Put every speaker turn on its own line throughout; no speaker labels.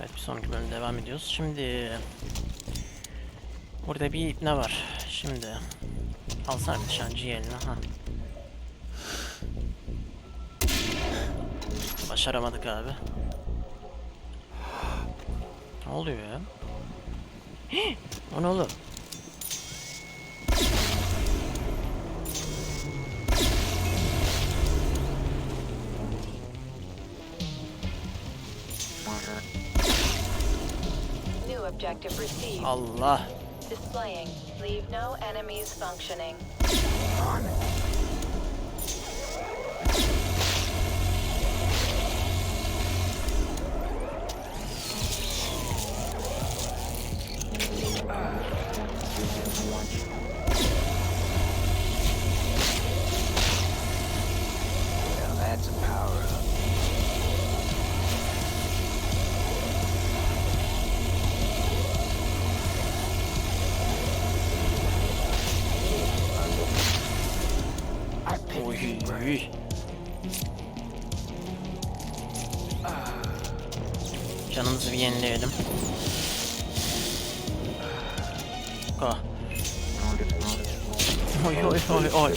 Evet bir sonraki bölümde devam ediyoruz. Şimdi burada bir ne var? Şimdi alsana nişancıyı eline. Ha. Başaramadık abi. Ne oluyor ya? O ne oğlum?
Objective received.
Allah.
Displaying. Leave no enemies functioning. On.
Now that's a power
Canımızı bir yenileyelim. Go. Oy oy oy oy.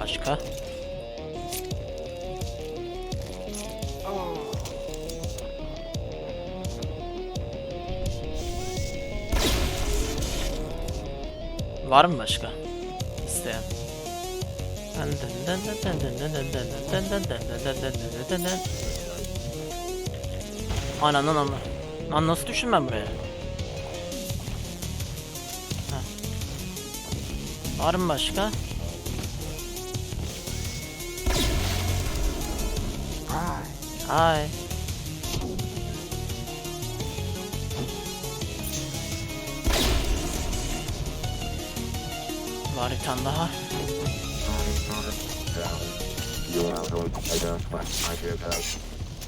Başka? Var mı başka? İsteyen. Ananın ama. Lan nasıl düşün ben buraya? Heh. Var mı başka? Hi. Var bir tane daha.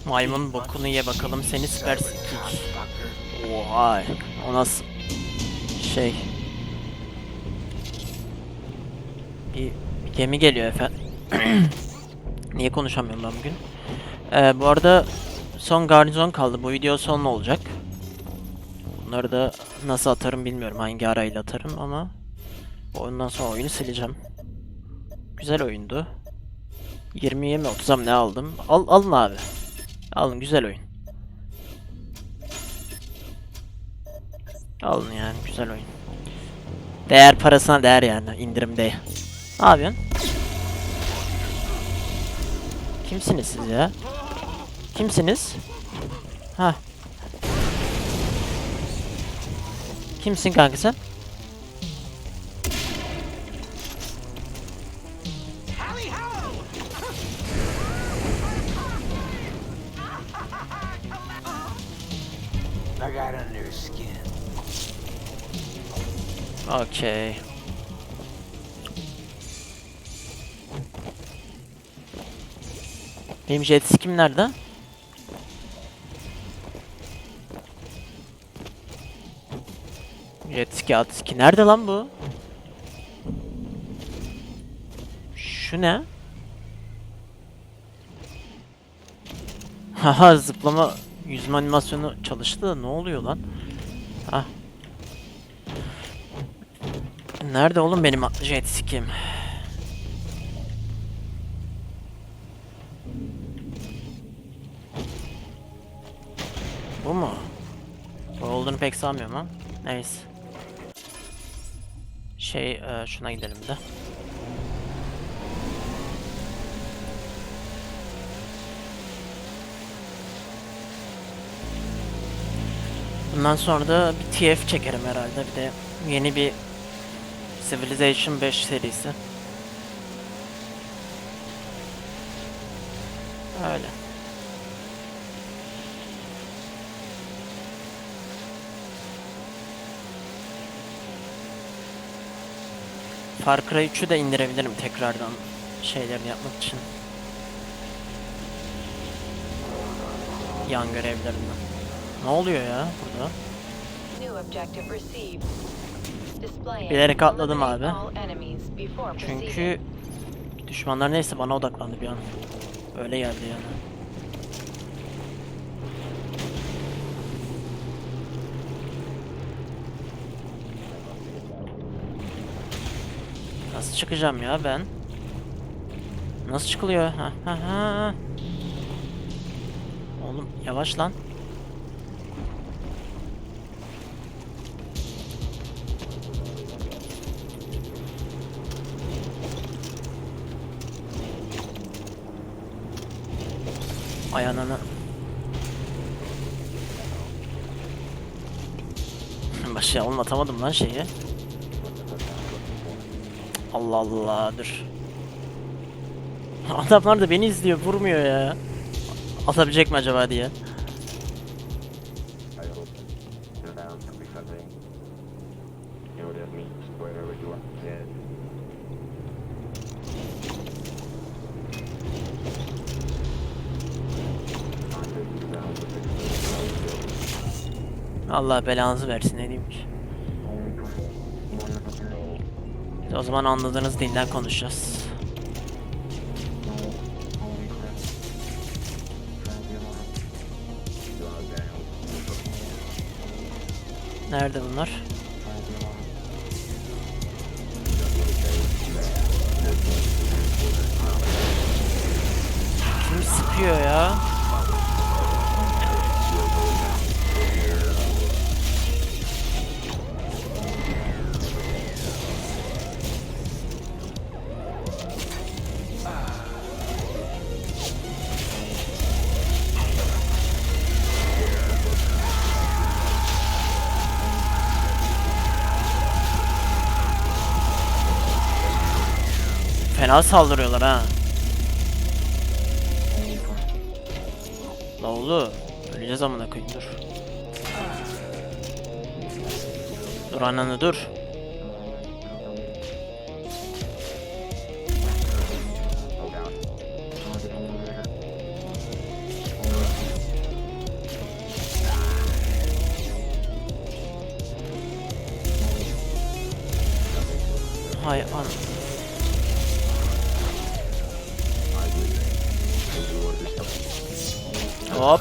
Maymun bokunu ye bakalım seni süper sikik. Vay. O nasıl şey. Bir, bir gemi geliyor efendim. Niye konuşamıyorum ben bugün? Ee, bu arada son garnizon kaldı. Bu video son olacak. Bunları da nasıl atarım bilmiyorum. Hangi arayla atarım ama ondan sonra oyunu sileceğim. Güzel oyundu. 20'ye mi 30'a mı ne aldım? Al, alın abi. Alın güzel oyun. Alın yani güzel oyun. Değer parasına değer yani indirimde. Ne yapıyorsun? Kimsiniz siz ya? Kimsiniz? Ha. Kimsin kanka sen? Okey. Benim jet ski'm nerede? Jet ski, at ski. Nerede lan bu? Şu ne? Haha zıplama yüzme animasyonu çalıştı da ne oluyor lan? Ha. Nerede oğlum benim jet ski'm? Bu mu? Bu olduğunu pek sanmıyorum ha. Neyse. Şey, e, şuna gidelim de. Bundan sonra da bir TF çekerim herhalde. Bir de yeni bir Civilization 5 serisi. Öyle. Far Cry 3'ü de indirebilirim tekrardan şeylerini yapmak için. Yan görevlerinden. Ne oluyor ya burada? Bilerek atladım abi. Çünkü düşmanlar neyse bana odaklandı bir an. Öyle geldi yani. Nasıl çıkacağım ya ben? Nasıl çıkılıyor? Ha ha ha. Oğlum yavaş lan. Ay ananı. Başa oğlum atamadım lan şeyi. Allah Allah dur. Adamlar da beni izliyor vurmuyor ya. Atabilecek mi acaba diye. Allah belanızı versin ne diyeyim ki. O zaman anladığınız dilden konuşacağız. Nerede bunlar? Fena saldırıyorlar ha. La oğlu. Öleceğiz amına koyayım dur. Dur ananı dur. Hay an. Hop.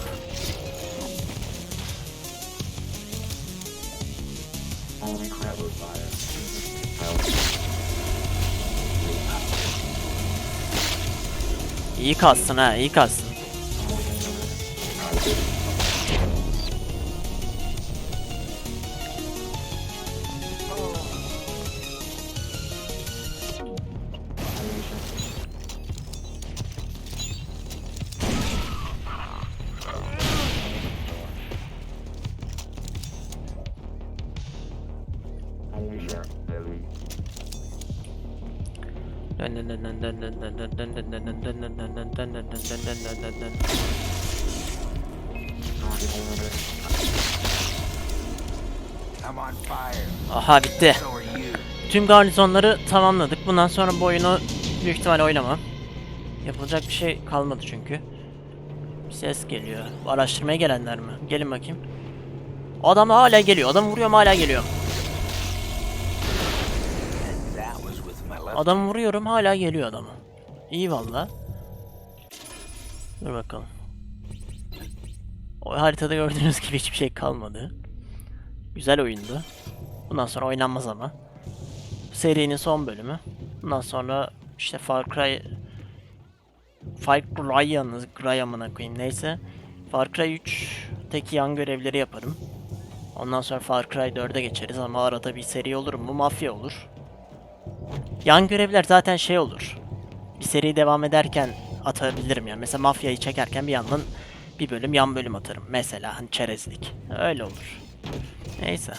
İyi kastın ha, iyi kastın. Aha bitti. Tüm garnizonları tamamladık. Bundan sonra bu oyunu büyük ihtimalle oynamam. Yapılacak bir şey kalmadı çünkü. Bir ses geliyor. Bu araştırmaya gelenler mi? Gelin bakayım. Adam hala geliyor. Adam vuruyorum hala geliyor. Adam vuruyorum hala geliyor adamı. İyi valla. Dur bakalım. O haritada gördüğünüz gibi hiçbir şey kalmadı. Güzel oyundu. Bundan sonra oynanmaz ama. Serinin son bölümü. Bundan sonra işte Far Cry Far Cry yalnız Cry amına koyayım neyse. Far Cry 3 tek yan görevleri yaparım. Ondan sonra Far Cry 4'e geçeriz ama arada bir seri olur mu? Mafya olur. Yan görevler zaten şey olur. Bir seri devam ederken atabilirim yani. Mesela mafyayı çekerken bir yandan bir bölüm yan bölüm atarım. Mesela hani çerezlik. Öyle olur. Neyse.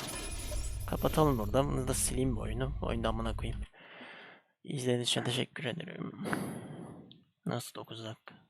Kapatalım burada. Bunu da sileyim bu oyunu. Da amına koyayım. İzlediğiniz için teşekkür ederim. Nasıl 9 dakika?